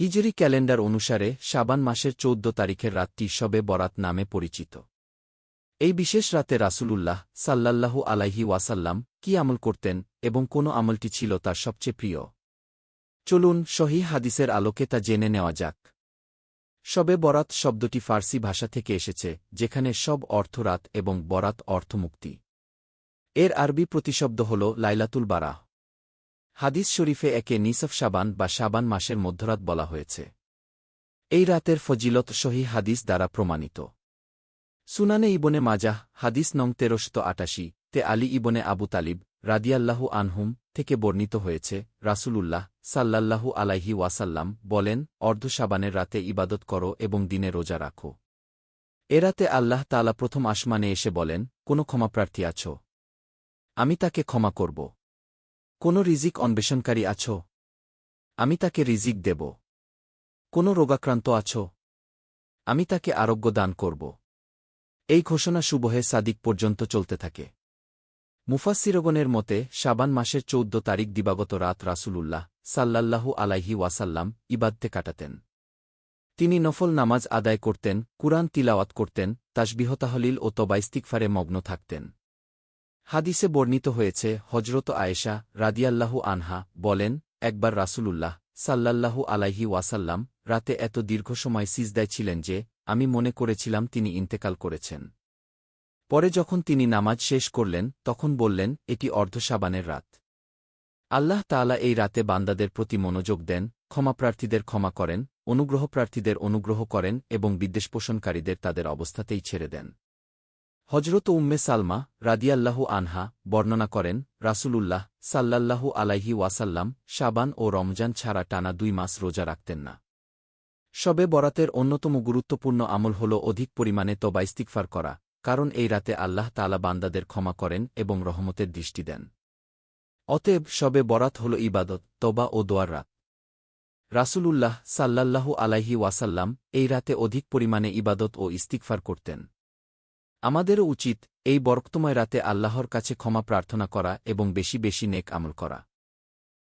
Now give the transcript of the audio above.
হিজরি ক্যালেন্ডার অনুসারে শাবান মাসের চৌদ্দ তারিখের রাতটি শবে বরাত নামে পরিচিত। এই বিশেষ রাতে রাসূলুল্লাহ সাল্লাল্লাহু আলাইহি ওয়াসাল্লাম কি আমল করতেন এবং কোন আমলটি ছিল তার সবচেয়ে প্রিয়? চলুন সহি হাদিসের আলোকে তা জেনে নেওয়া যাক। শবে বরাত শব্দটি ফার্সি ভাষা থেকে এসেছে, যেখানে সব অর্থ রাত এবং বরাত অর্থ মুক্তি এর আরবি প্রতিশব্দ হল লাইলাতুল বারাহ। হাদিস শরীফে একে নিসফ সাবান বা সাবান মাসের মধ্যরাত বলা হয়েছে। এই রাতের ফজিলত সহি হাদিস দ্বারা প্রমাণিত। সুনানে ইবনে মাজাহ, হাদিস নং তেরশত আটাশি, তে আলী ইবনে আবু তালিব রাদিয়াল্লাহু আনহুম থেকে বর্ণিত হয়েছে, রাসূলুল্লাহ সাল্লাল্লাহু আলাইহি ওয়াসাল্লাম বলেন, অর্ধ সাবানের রাতে ইবাদত করো এবং দিনে রোজা রাখো। এ রাতে আল্লাহ তালা প্রথম আসমানে এসে বলেন, কোনো ক্ষমাপ্রার্থী আছো? আমি তাকে ক্ষমা করব। কোনো রিজিক অন্বেষণকারী আছো? আমি তাকে রিজিক দেব। কোন রোগাক্রান্ত আছো? আমি তাকে আরোগ্য দান করব। এই ঘোষণা সুবহে সাদিক পর্যন্ত চলতে থাকে। মুফাসিরগণের মতে, শাবান মাসের চৌদ্দ তারিখ দিবাগত রাত রাসূলুল্লাহ সাল্লাল্লাহু আলাইহি ওয়াসাল্লাম ইবাদতে কাটাতেন। তিনি নফল নামাজ আদায় করতেন, কুরআন তিলাওয়াত করতেন তাসবিহতাহলিল ও তবাইস্তিকফারে মগ্ন থাকতেন। হাদিসে বর্ণিত হয়েছে হজরত আয়েশা রাদিয়াল্লাহু আনহা বলেন, একবার রাসূলুল্লাহ সাল্লাল্লাহু আলাইহি ওয়াসাল্লাম রাতে এত দীর্ঘ সময় সিজদায় ছিলেন যে, আমি মনে করেছিলাম তিনি ইন্তেকাল করেছেন। পরে যখন তিনি নামাজ শেষ করলেন, তখন বললেন, এটি অর্ধসাবানের রাত। আল্লাহ তাআলা এই রাতে বান্দাদের প্রতি মনোযোগ দেন, ক্ষমাপ্রার্থীদের ক্ষমা করেন, অনুগ্রহপ্রার্থীদের অনুগ্রহ করেন এবং বিদ্বেষপোষণকারীদের তাদের অবস্থাতেই ছেড়ে দেন। হজরত উম্মে সালমা রাদিয়াল্লাহু আনহা বর্ণনা করেন, রাসূলুল্লাহ সাল্লাল্লাহু আলাইহি ওয়াসাল্লাম শাবান ও রমজান ছাড়া টানা দুই মাস রোজা রাখতেন না। শবে বরাতের অন্যতম গুরুত্বপূর্ণ আমল হল অধিক পরিমাণে তবা ইস্তিকফার করা, কারণ এই রাতে আল্লাহ তালা বান্দাদের ক্ষমা করেন এবং রহমতের দৃষ্টি দেন। অতএব শবে বরাত হল ইবাদত, তবা ও দোয়ার রাত। রাসূলুল্লাহ সাল্লাল্লাহু আলাইহি ওয়াসাল্লাম এই রাতে অধিক পরিমাণে ইবাদত ও ইস্তিকফার করতেন। আমাদেরও উচিত এই বরক্তময় রাতে আল্লাহর কাছে ক্ষমা প্রার্থনা করা এবং বেশি বেশি নেক আমল করা।